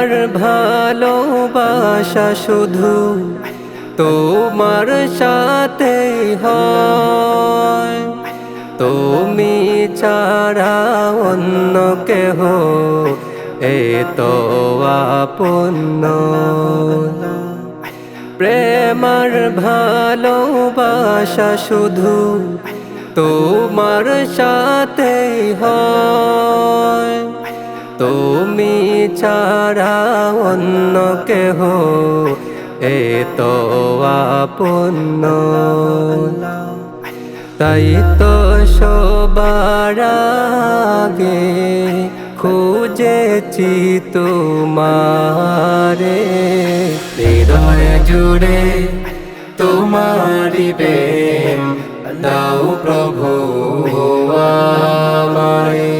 প্রেমার ভালোবাসা শুধু তোমার সাথে হয়। তুমি ছাড়া অন্য কেহ এ তো আপন্ন প্রেমার ভালোবাসা শুধু তোমার সাথে হয়। তুমি ছাড়া অন্য কেহ, এ তো আপন্ন তাই তো সবার আগে খুঁজেছি তোমারে। হৃদয় জুড়ে তোমারি প্রেম, দাও প্রভু আমারে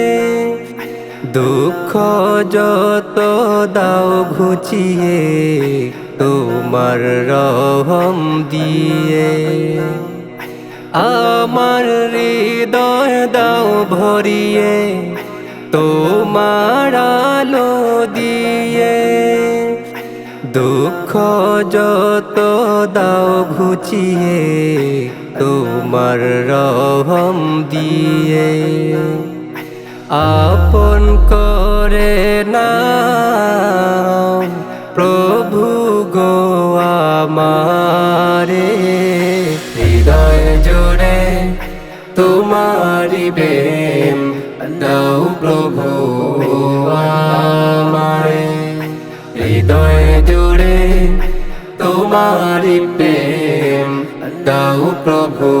দুঃখ যত দাও ঘুচিয়ে, তোমার রহম দিয়ে। আমার হৃদয় দাও ভরিয়ে, তোমার আলো দিয়ে। দুঃখ যত দাও ঘুচিয়ে, তোমার রহম দিয়ে। আপন করে না প্রভু গো আমারে, হৃদয় জুড়ে তোমারি প্রেম দাও প্রভু আমারে। হৃদয় জুড়ে তোমারি প্রেম দাও প্রভু